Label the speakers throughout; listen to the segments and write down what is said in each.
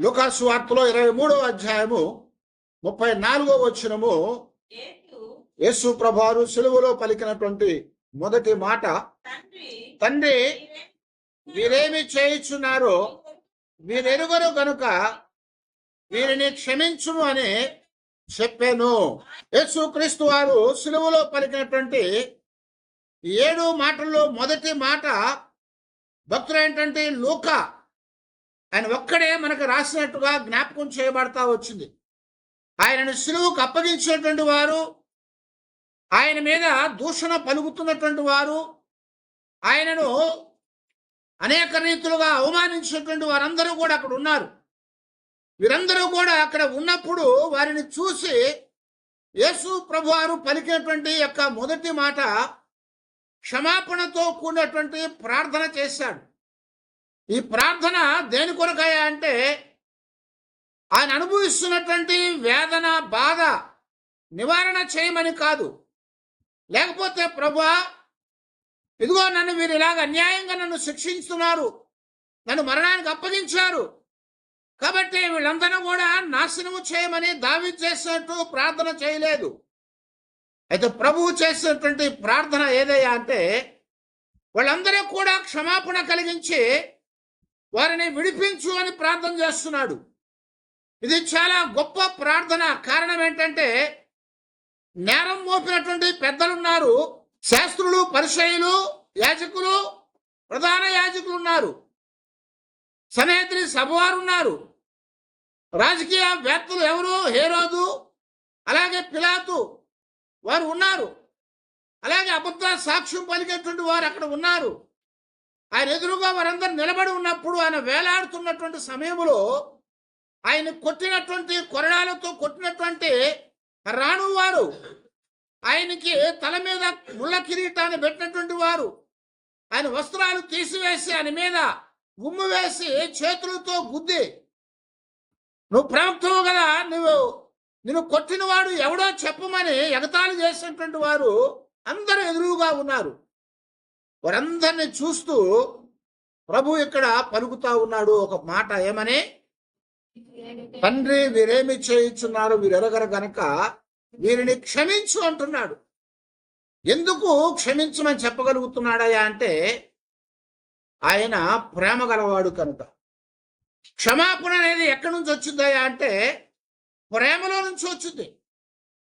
Speaker 1: లుకాసు వార్తలో ఇరవై మూడవ అధ్యాయము ముప్పై నాలుగో వచ్చినము
Speaker 2: యేసు
Speaker 1: ప్రభారు సెలువులో పలికినటువంటి మొదటి మాట
Speaker 2: తండ్రి
Speaker 1: వీరేమి చేయుచున్నారో వీరెరుగరు గనుక వీరిని క్షమించుము అని చెప్పాను. యేసు క్రీస్తు వారు సిలువలో పలికినటువంటి ఏడు మాటల్లో మొదటి మాట భక్తుడు ఏంటంటే లూక ఆయన ఒక్కడే మనకు రాసినట్టుగా జ్ఞాపకం చేయబడతా వచ్చింది. ఆయనను సులువుకు అప్పగించినటువంటి వారు ఆయన మీద దూషణ పలుకుతున్నటువంటి వారు ఆయనను అనేక రీతులుగా అవమానించినటువంటి వారందరూ కూడా అక్కడ ఉన్నారు. వీరందరూ కూడా అక్కడ ఉన్నప్పుడు వారిని చూసి యేసు ప్రభువారు పలికినటువంటి యొక్క మొదటి మాట క్షమాపణతో కూడినటువంటి ప్రార్థన చేశాడు. ఈ ప్రార్థన దేని కొరకాయ అంటే ఆయన అనుభవిస్తున్నటువంటి వేదన బాధ నివారణ చేయమని కాదు. లేకపోతే ప్రభా ఇదిగో నన్ను వీరు ఇలాగ అన్యాయంగా నన్ను శిక్షిస్తున్నారు నన్ను మరణానికి అప్పగించారు కాబట్టి వీళ్ళందరూ కూడా నాశనము చేయమని దావి చేసినట్టు ప్రార్థన చేయలేదు. అయితే ప్రభువు చేసినటువంటి ప్రార్థన ఏదయ్యా అంటే వాళ్ళందరూ కూడా క్షమాపణ కలిగించి వారిని విడిపించు అని ప్రార్థన చేస్తున్నాడు. ఇది చాలా గొప్ప ప్రార్థన. కారణం ఏంటంటే నేరం మోపినటువంటి పెద్దలున్నారు శాస్త్రులు పరిచయులు యాజకులు ప్రధాన యాజకులు ఉన్నారు సనేత్రి సభవారు ఉన్నారు రాజకీయ వేత్తలు ఎవరు? హేరోదు అలాగే పిలాతు వారు ఉన్నారు. అలాగే అబద్ధ సాక్ష్యం పలికేటువంటి వారు అక్కడ ఉన్నారు. ఆయన ఎదురుగా వారందరూ నిలబడి ఉన్నప్పుడు ఆయన వేలాడుతున్నటువంటి సమయంలో ఆయన కొట్టినటువంటి కొరడాలతో కొట్టినటువంటి రాణు వారు ఆయనకి తల మీద ముళ్ళ కిరీటాన్ని పెట్టినటువంటి వారు ఆయన వస్త్రాలు తీసివేసి ఆయన మీద ఉమ్ము వేసి చేతులతో గుద్ది నువ్వు ప్రవక్తవు కదా నువ్వు నిన్ను కొట్టినవాడు ఎవడో చెప్పమని ఎగతాళి చేసినటువంటి వారు అందరూ ఎదురుగా ఉన్నారు. వారందరిని చూస్తూ ప్రభు ఇక్కడ పలుకుతా ఉన్నాడు ఒక మాట ఏమని? తండ్రి వీరేమి చేయించున్నారు? వీరెరగరు గనక వీరిని క్షమించు అంటున్నాడు. ఎందుకు క్షమించమని చెప్పగలుగుతున్నాడయ్యా అంటే ఆయన ప్రేమ గలవాడు కనుక. క్షమాపణ అనేది ఎక్కడి నుంచి వచ్చిందయ్యా అంటే ప్రేమలో నుంచి వచ్చింది.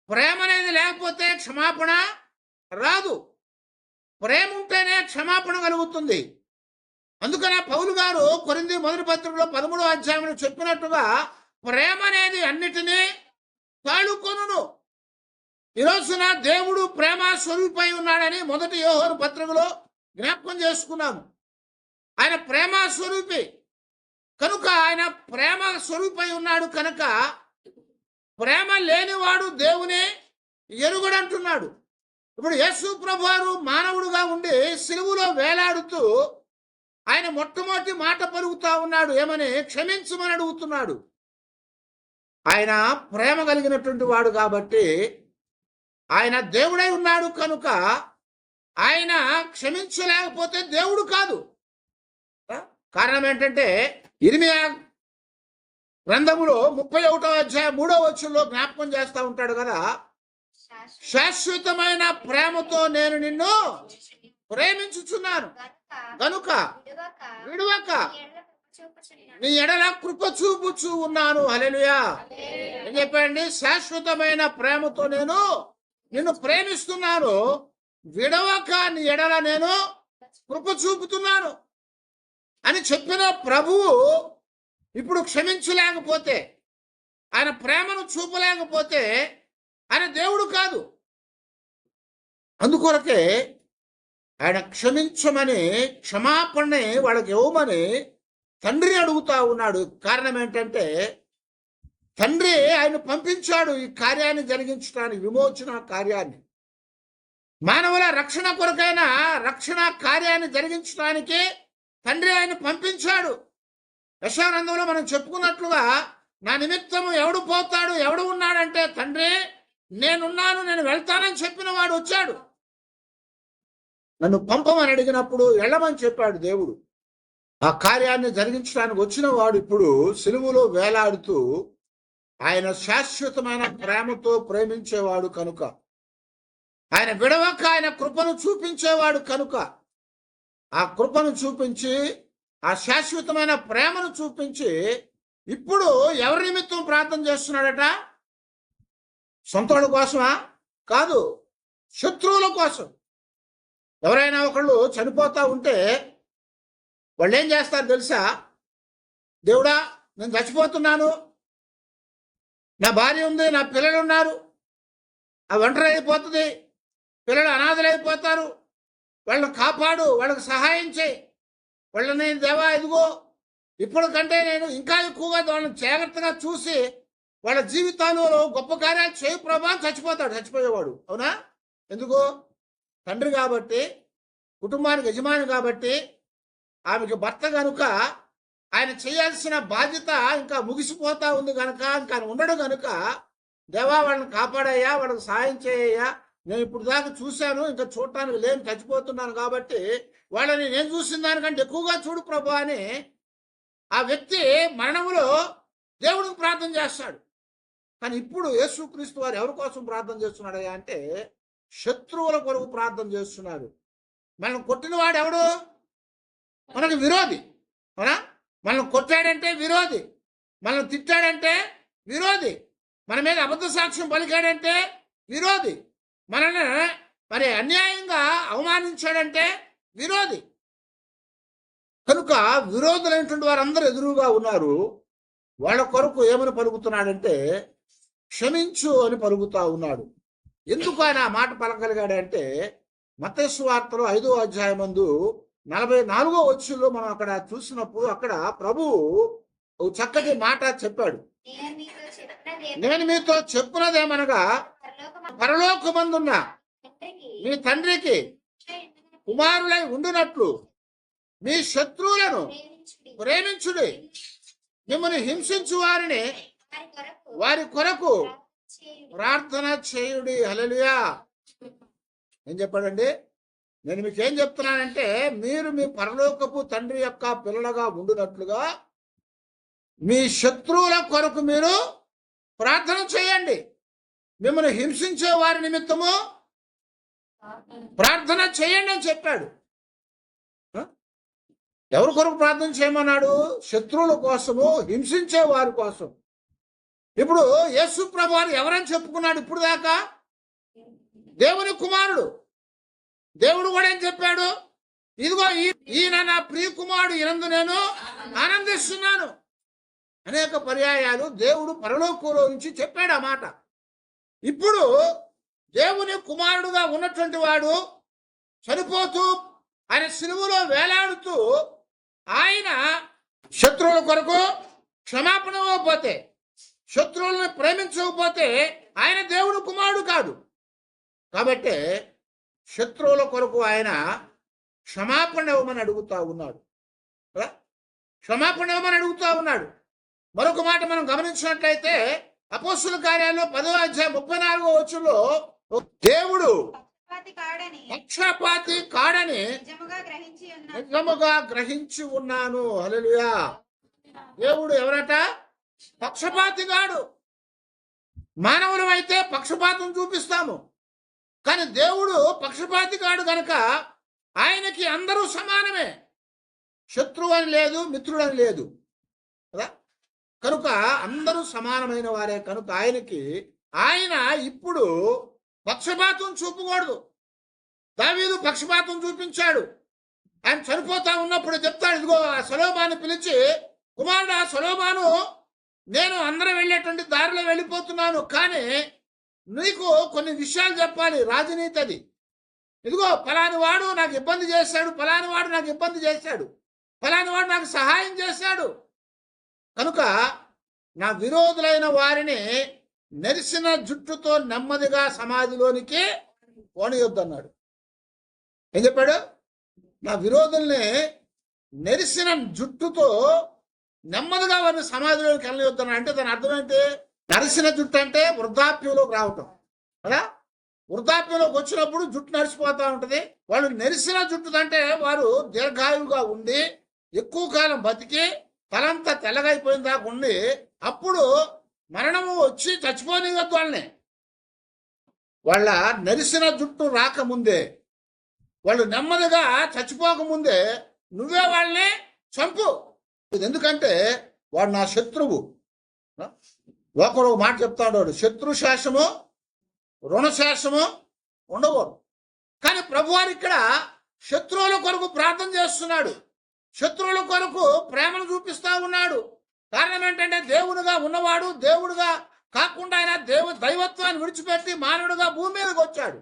Speaker 1: ప్రేమ అనేది లేకపోతే క్షమాపణ రాదు. ప్రేమ ఉంటేనే క్షమాపణ కలుగుతుంది. అందుకనే పౌలు గారు కొరింది మొదటి పత్రికలో పదమూడో అధ్యాయంలో చెప్పినట్టుగా ప్రేమ అనేది అన్నిటినీ తాళుకొనును ఈ రోజున దేవుడు ప్రేమ స్వరూపై ఉన్నాడని మొదటి యోహోరు పత్రికలో జ్ఞాపకం చేసుకున్నాము. ఆయన ప్రేమ స్వరూపి. కనుక ఆయన ప్రేమ స్వరూపై ఉన్నాడు కనుక ప్రేమ లేనివాడు దేవుని ఎరుగుడంటున్నాడు. ఇప్పుడు యేసు ప్రభువారు మానవుడుగా ఉండి సిలువులో వేలాడుతూ ఆయన మొట్టమొదటి మాట పలుకుతా ఉన్నాడు ఏమని? క్షమించమని అడుగుతున్నాడు. ఆయన ప్రేమ కలిగినటువంటి వాడు కాబట్టి ఆయన దేవుడై ఉన్నాడు కనుక ఆయన క్షమించలేకపోతే దేవుడు కాదు. కారణం ఏంటంటే ఇరిమియా గ్రంథములో ముప్పై ఒకటో అధ్యాయ మూడో వచ్చంలో జ్ఞాపకం చేస్తూ ఉంటాడు కదా శాశ్వతమైన ప్రేమతో నేను నిన్ను ప్రేమించుచున్నాను. గనుక విడువక నీ ఎడల కృప చూపుచూ ఉన్నాను. హలెలుయా ఏం చెప్పండి శాశ్వతమైన ప్రేమతో నేను నిన్ను ప్రేమిస్తున్నాను. విడవక నీ ఎడల నేను కృప చూపుతున్నాను అని చెప్పిన ప్రభువు ఇప్పుడు క్షమించలేకపోతే ఆయన ప్రేమను చూపలేకపోతే ఆయన దేవుడు కాదు. అందుకొరకే ఆయన క్షమించమని క్షమాపణని వాళ్ళకి ఇవ్వమని తండ్రిని అడుగుతా ఉన్నాడు. కారణం ఏంటంటే తండ్రి ఆయన పంపించాడు ఈ కార్యాన్ని జరిగించడానికి విమోచన కార్యాన్ని. మానవుల రక్షణ కొరకైన రక్షణ కార్యాన్ని జరిగించడానికి తండ్రి ఆయన పంపించాడు. యశానందంలో మనం చెప్పుకున్నట్లుగా నా నిమిత్తము ఎవడు పోతాడు ఎవడు ఉన్నాడంటే తండ్రి నేనున్నాను నేను వెళ్తానని చెప్పిన వాడు వచ్చాడు. నన్ను పంపమని అడిగినప్పుడు వెళ్ళమని చెప్పాడు దేవుడు. ఆ కార్యాన్ని జరిగించడానికి వచ్చిన వాడు ఇప్పుడు సిలువులో వేలాడుతూ ఆయన శాశ్వతమైన ప్రేమతో ప్రేమించేవాడు కనుక. ఆయన విడవక ఆయన కృపను చూపించేవాడు కనుక. ఆ కృపను చూపించి ఆ శాశ్వతమైన ప్రేమను చూపించి ఇప్పుడు ఎవరి నిమిత్తం ప్రార్థన చేస్తున్నాడట? సొంతోళ్ళ కోసమా? కాదు శత్రువుల కోసం. ఎవరైనా ఒకళ్ళు చనిపోతా ఉంటే వాళ్ళు ఏం చేస్తారు తెలుసా? దేవుడా నేను చచ్చిపోతున్నాను. నా భార్య ఉంది నా పిల్లలు ఉన్నారు. ఆ ఒంటరి అయిపోతుంది. పిల్లలు అనాథలు అయిపోతారు. వాళ్ళని కాపాడు వాళ్ళకి సహాయం చేయి. వాళ్ళని దేవా ఇదిగో కంటే నేను ఇంకా ఎక్కువగా వాళ్ళని జాగ్రత్తగా చూసి వాళ్ళ జీవితాలలో గొప్ప కార్యాలు చేయ ప్రభా చచ్చిపోతాడు చచ్చిపోయేవాడు. అవునా? ఎందుకు? తండ్రి కాబట్టి కుటుంబానికి యజమాని కాబట్టి ఆమెకి భర్త కనుక ఆయన చేయాల్సిన బాధ్యత ఇంకా ముగిసిపోతా ఉంది కనుక ఇంకా ఆయన ఉండడు కనుక దేవా వాళ్ళని కాపాడయ్యా వాళ్ళకి సాయం చేయ్యా నేను ఇప్పుడు దాకా చూశాను ఇంకా చూడటానికి లేని చచ్చిపోతున్నాను కాబట్టి వాళ్ళని నేను చూసిన దానికంటే ఎక్కువగా చూడు ప్రభు అని ఆ వ్యక్తి మరణములో దేవుడికి ప్రార్థన చేస్తాడు. కానీ ఇప్పుడు యేసుక్రీస్తు వారు ఎవరి కోసం ప్రార్థన చేస్తున్నాడయ్యా అంటే శత్రువుల కొరకు ప్రార్థన చేస్తున్నాడు. మనం కొట్టిన వాడు ఎవడు? మనకు విరోధి. అవునా? మనం కొట్టాడంటే విరోధి. మనం తిట్టాడంటే విరోధి. మన మీద అబద్ధ సాక్ష్యం పలికాడంటే విరోధి. మనల్ని మరి అన్యాయంగా అవమానించాడంటే విరోధి. కనుక విరోధులైనటువంటి వారందరూ ఎదురుగా ఉన్నారు. వాళ్ళ కొరకు ఏమని పలుకుతున్నాడంటే క్షమించు అని పలుకుతా ఉన్నాడు ఎందుకు ఆయన ఆ మాట పలకలిగాడంటే మతేసు ఐదో అధ్యాయం అందు నలభై నాలుగో వచ్చుల్లో మనం అక్కడ చూసినప్పుడు అక్కడ ప్రభువు చక్కటి మాట చెప్పాడు
Speaker 2: నేను మీతో చెప్పినది
Speaker 1: నేను చెప్పున్నదేమనగా పరలోకమందున్న మీ తండ్రికి కుమారులై ఉండునట్లు మీ శత్రువులను
Speaker 2: ప్రేమించుడి.
Speaker 1: ప్రేమించుడి మిమ్మల్ని హింసించు వారిని
Speaker 2: వారి కొరకు
Speaker 1: ప్రార్థన చేయుడి. హలలుయా ఏం చెప్పాడండి? నేను మీకు ఏం చెప్తున్నానంటే మీరు మీ పరలోకపు తండ్రి యొక్క పిల్లలుగా ఉండినట్లుగా మీ శత్రువుల కొరకు మీరు ప్రార్థన చేయండి. మిమ్మల్ని హింసించే వారి నిమిత్తము ప్రార్థన చేయండి అని చెప్పాడు. ఎవరి కొరకు ప్రార్థన చేయమన్నాడు? శత్రువుల కోసము హింసించే వారి కోసం. ఇప్పుడు యేసు ప్రభువారు ఎవరని చెప్పుకున్నాడు ఇప్పుడు దాకా? దేవుని కుమారుడు. దేవుడు కూడా ఏం చెప్పాడు? ఇదిగో ఈ- ఈయన నా ప్రియ కుమారుడు ఈనందు నేను ఆనందిస్తున్నాను. అనేక పర్యాయాలు దేవుడు పరలోకంలో నుంచి చెప్పాడు ఆ మాట. ఇప్పుడు దేవుని కుమారుడుగా ఉన్నటువంటి వాడు చనిపోతూ ఆయన సిలువలో వేలాడుతూ ఆయన శత్రువుల కొరకు క్షమాపణ పోతే శత్రువులను ప్రేమించకపోతే ఆయన దేవుడు కుమారుడు కాదు కాబట్టి శత్రువుల కొరకు ఆయన క్షమాపణ ఇవ్వమని అడుగుతా ఉన్నాడు. కదా? క్షమాపణ ఇవ్వమని అడుగుతా ఉన్నాడు. మరొక మాట మనం గమనించినట్లయితే అపోస్తుల కార్యాల్లో పదో అధ్యాయం ముప్పై నాలుగో వచ్చులో దేవుడు
Speaker 2: పక్షపాతి కాడని నిజముగా గ్రహించి ఉన్నాను.
Speaker 1: హల్లెలూయా. దేవుడు ఎవరట? పక్షపాతి కాడు. మానవులు అయితే పక్షపాతం చూపిస్తాము. కానీ దేవుడు పక్షపాతి కాడు గనక ఆయనకి అందరూ సమానమే. శత్రువు అని లేదు మిత్రుడు అని లేదు. కదా? కనుక అందరూ సమానమైన వారే. కనుక ఆయనకి ఆయన ఇప్పుడు పక్షపాతం చూపకూడదు. దావీదు పక్షపాతం చూపించాడు. ఆయన చనిపోతా ఉన్నప్పుడు చెప్తాడు ఇదిగో ఆ సలోమాను పిలిచి కుమారుడు ఆ సలోమాను నేను అందరం వెళ్ళేటువంటి దారిలో వెళ్ళిపోతున్నాను కానీ నీకు కొన్ని విషయాలు చెప్పాలి. రాజనీతి అది. ఇదిగో ఫలాని వాడు నాకు ఇబ్బంది చేశాడు ఫలాని వాడు నాకు ఇబ్బంది చేశాడు ఫలాని వాడు నాకు సహాయం చేశాడు. కనుక నా విరోధులైన వారిని నెరిసిన జుట్టుతో నెమ్మదిగా సమాధిలోనికి పోనీయొద్దన్నాడు. ఏం చెప్పాడు? నా విరోధుల్ని నెరిసిన జుట్టుతో నెమ్మదిగా వారిని సమాధిలోకి వెళ్ళవద్దన్నాడు అంటే దాని అర్థం ఏంటి? నరిసిన జుట్టు అంటే వృద్ధాప్యంలోకి రావటం. కదా? వృద్ధాప్యంలోకి వచ్చినప్పుడు జుట్టు నరిసిపోతూ ఉంటుంది. వాళ్ళు నెరిసిన జుట్టు అంటే వారు దీర్ఘాయువుగా ఉండి ఎక్కువ కాలం బతికి తలంతా తెల్లగైపోయిన దాకా ఉండి అప్పుడు మరణము వచ్చి చచ్చిపోనివద్దు వాళ్ళని. వాళ్ళ నెరిసిన జుట్టు రాకముందే వాళ్ళు నెమ్మదిగా చచ్చిపోకముందే నువ్వే వాళ్ళని చంపు. ఎందుకంటే వాడు నా శత్రువు. ఒకడు ఒక మాట చెప్తాడు వాడు శత్రు శాసము రుణశాసము ఉండకూడదు. కానీ ప్రభువారు ఇక్కడ శత్రువుల కొరకు ప్రార్థన చేస్తున్నాడు. శత్రువుల కొరకు ప్రేమను చూపిస్తా ఉన్నాడు. కారణం ఏంటంటే దేవుడుగా ఉన్నవాడు దేవుడుగా కాకుండా ఆయన దేవు దైవత్వాన్ని విడిచిపెట్టి మానవుడుగా భూమి మీదకి వచ్చాడు.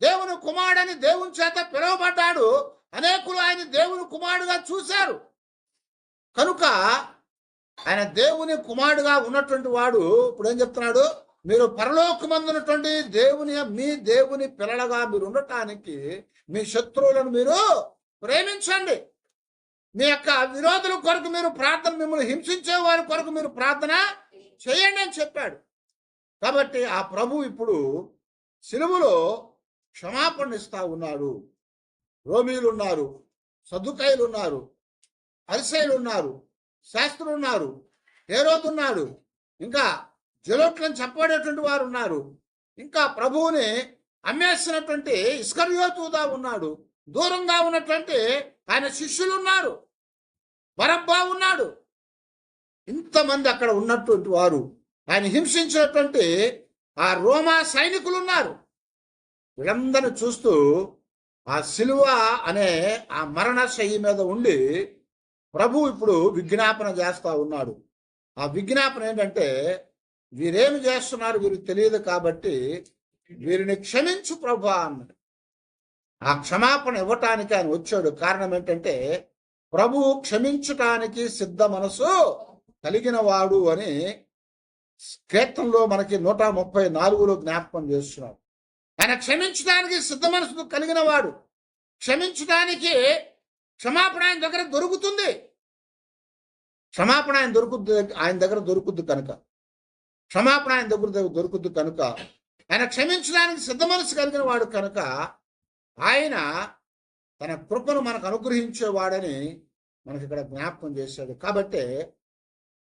Speaker 1: దేవుని కుమారుడని దేవుని చేత పిలువబడ్డాడు. అనేకులు ఆయన దేవుని కుమారుడుగా చూశారు. కనుక ఆయన దేవుని కుమారుడుగా ఉన్నటువంటి వాడు ఇప్పుడు ఏం చెప్తున్నాడు? మీరు పరలోకమందున్నటువంటి దేవుని మీ దేవుని పిల్లలుగా మీరు ఉండటానికి మీ శత్రువులను మీరు ప్రేమించండి. మీ యొక్క విరోధుల కొరకు మీరు ప్రార్థన మిమ్మల్ని హింసించే వారి కొరకు మీరు ప్రార్థన చేయండి అని చెప్పాడు. కాబట్టి ఆ ప్రభు ఇప్పుడు సిలువలో క్షమాపణ ఇస్తా ఉన్నాడు రోమీలు ఉన్నారు సదుకాయలు ఉన్నారు. అరిసైలు ఉన్నారు శాస్త్రులు ఉన్నారు హేరోతున్నాడు ఇంకా జలోట్లను చెప్పబడేటువంటి వారు ఉన్నారు ఇంకా ప్రభువుని అమ్మేసినటువంటి ఇస్కర్యోతుదా ఉన్నాడు. దూరంగా ఉన్నటువంటి ఆయన శిష్యులు ఉన్నారు బరబ్బా ఉన్నాడు. ఇంతమంది అక్కడ ఉన్నటువంటి వారు ఆయన హింసించినటువంటి ఆ రోమా సైనికులు ఉన్నారు వీళ్ళందరిని చూస్తూ ఆ సిలువ అనే ఆ మరణ శయ్యి మీద ఉండి ప్రభు ఇప్పుడు విజ్ఞాపన చేస్తా ఉన్నాడు. ఆ విజ్ఞాపన ఏంటంటే వీరేమి చేస్తున్నారు వీరికి తెలియదు కాబట్టి వీరిని క్షమించు ప్రభు అన్నాడు. ఆ క్షమాపణ ఇవ్వటానికి ఆయన వచ్చాడు. కారణం ఏంటంటే ప్రభు క్షమించటానికి సిద్ధ మనసు కలిగిన వాడు అని కీర్తనలో మనకి నూట ముప్పై నాలుగులో జ్ఞాపకం చేస్తున్నాడు. ఆయన క్షమించడానికి సిద్ధ మనసు కలిగిన వాడు క్షమించడానికి క్షమాపణ ఆయన దగ్గర దొరుకుతుంది. క్షమాపణ ఆయన దొరుకుద్ది ఆయన దగ్గర దొరుకుద్ది కనుక. క్షమాపణ ఆయన దగ్గర దొరుకుద్ది కనుక. ఆయన క్షమించడానికి సిద్ధ మనసు కలిగిన వాడు కనుక ఆయన తన కృపను మనకు అనుగ్రహించేవాడని మనకి ఇక్కడ జ్ఞాపకం చేశాడు. కాబట్టి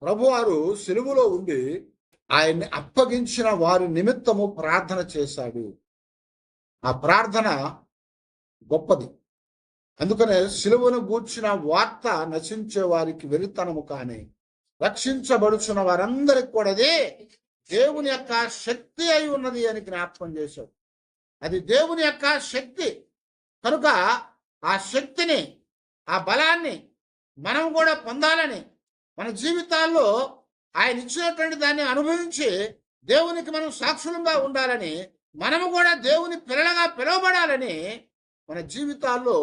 Speaker 1: ప్రభువారు సెలువులో ఉండి ఆయన్ని అప్పగించిన వారి నిమిత్తము ప్రార్థన చేశాడు. ఆ ప్రార్థన గొప్పది. అందుకనే శిలువను గూర్చిన వార్త నశించే వారికి వెరితనము కానీ రక్షించబడుచున్న వారందరికి కూడా అది దేవుని యొక్క శక్తి అయి ఉన్నది అని జ్ఞాపకం చేశాడు. అది దేవుని యొక్క శక్తి. కనుక ఆ శక్తిని ఆ బలాన్ని మనం కూడా పొందాలని మన జీవితాల్లో ఆయన ఇచ్చినటువంటి దాన్ని అనుభవించి దేవునికి మనం సాక్షులంగా ఉండాలని మనము కూడా దేవుని పిల్లలుగా పిలువబడాలని మన జీవితాల్లో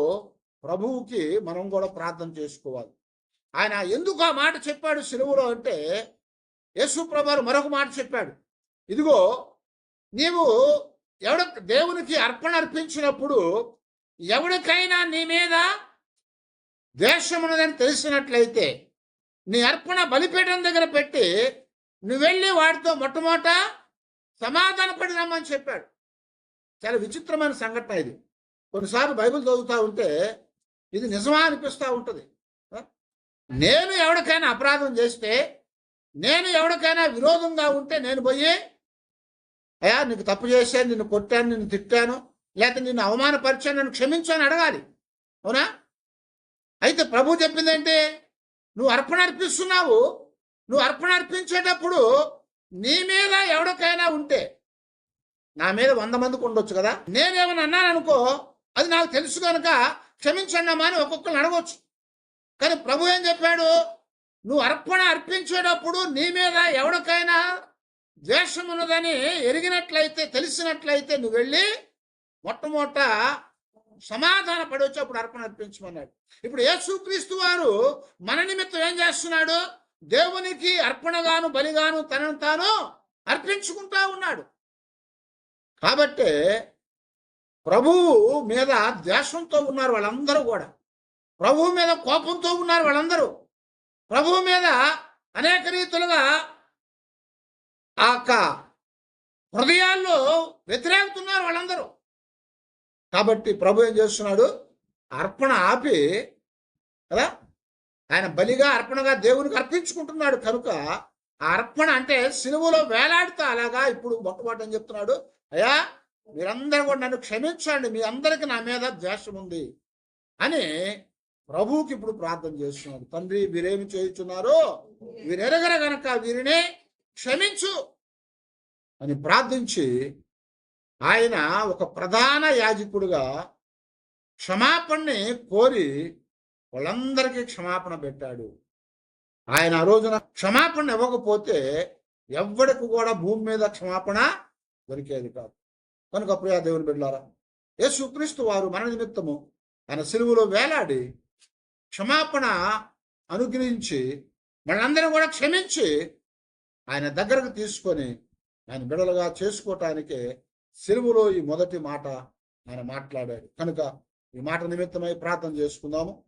Speaker 1: ప్రభువుకి మనం కూడా ప్రార్థన చేసుకోవాలి. ఆయన ఎందుకు ఆ మాట చెప్పాడు సెలవులో అంటే యేసు ప్రభారు మరొక మాట చెప్పాడు. ఇదిగో నీవు ఎవడ దేవునికి అర్పణ అర్పించినప్పుడు ఎవరికైనా నీ మీద ద్వేషమున్నదని తెలిసినట్లయితే నీ అర్పణ బలిపీఠం దగ్గర పెట్టి నువ్వెళ్ళి వాడితో మొట్టమొదట సమాధానపడి రమ్మని చెప్పాడు. చాలా విచిత్రమైన సంఘటన ఇది. కొన్నిసార్లు బైబిల్ చదువుతూ ఉంటే ఇది నిజమా అనిపిస్తూ ఉంటుంది. నేను ఎవరికైనా అపరాధం చేస్తే నేను ఎవరికైనా విరోధంగా ఉంటే నేను పోయి అయ్యా నీకు తప్పు చేశాను నిన్ను కొట్టాను నిన్ను తిట్టాను లేకపోతే నిన్ను అవమానపరిచాను నన్ను క్షమించాను అని అడగాలి. అవునా? అయితే ప్రభు చెప్పిందంటే నువ్వు అర్పణ అర్పిస్తున్నావు. నువ్వు అర్పణ అర్పించేటప్పుడు నీ మీద ఎవరికైనా ఉంటే నా మీద వంద మందికి ఉండొచ్చు కదా? నేనేమన్నా అన్నాను అనుకో అది నాకు తెలుసు కనుక క్షమించండి అమ్మా అని ఒక్కొక్కరిని అడగవచ్చు కానీ ప్రభు ఏం చెప్పాడు? నువ్వు అర్పణ అర్పించేటప్పుడు నీ మీద ఎవరికైనా ద్వేషం ఉన్నదని ఎరిగినట్లయితే తెలిసినట్లయితే నువ్వు వెళ్ళి మొట్టమొదట సమాధాన పడవచ్చు అప్పుడు అర్పణ అర్పించమన్నాడు. ఇప్పుడు యేసుక్రీస్తు వారు మన నిమిత్తం ఏం చేస్తున్నాడు? దేవునికి అర్పణగాను బలిగాను తనను తాను అర్పించుకుంటా ఉన్నాడు. కాబట్టి ప్రభువు మీద ద్వేషంతో ఉన్నారు వాళ్ళందరూ కూడా. ప్రభువు మీద కోపంతో ఉన్నారు వాళ్ళందరూ. ప్రభువు మీద అనేక రీతులుగా ఆ యొక్క హృదయాల్లో వ్యతిరేకుతున్నారు వాళ్ళందరూ. కాబట్టి ప్రభు ఏం చేస్తున్నాడు? అర్పణ ఆపి కదా? ఆయన బలిగా అర్పణగా దేవునికి అర్పించుకుంటున్నాడు కనుక ఆ అర్పణ అంటే సిలువలో వేలాడుతా అలాగా ఇప్పుడు మొట్టమొదటి అని చెప్తున్నాడు? అయ్యా మీరందరూ కూడా నన్ను క్షమించండి మీ అందరికి నా మీద ద్వేషం ఉంది అని ప్రభువుకి ఇప్పుడు ప్రార్థన చేస్తున్నాడు. తండ్రి వీరేమి చేయుచున్నారో వీరెరగర గనక వీరిని క్షమించు అని ప్రార్థించి ఆయన ఒక ప్రధాన యాజకుడుగా క్షమాపణని కోరి వాళ్ళందరికీ క్షమాపణ పెట్టాడు. ఆయన ఆ రోజున క్షమాపణ ఇవ్వకపోతే ఎవ్వడికి కూడా భూమి మీద క్షమాపణ దొరికేది కాదు. కనుక ప్రియా దేవుని బిడ్డారా యేసుక్రీస్తు వారు మన నిమిత్తము ఆయన సిలువలో వేలాడి క్షమాపణ అనుగ్రహించి మనందరం కూడా క్షమించి ఆయన దగ్గరకు తీసుకొని ఆయన బిడలుగా చేసుకోవటానికే సిలువలో ఈ మొదటి మాట ఆయన మాట్లాడాడు. కనుక ఈ మాట నిమిత్తమై ప్రార్థన చేసుకుందాము.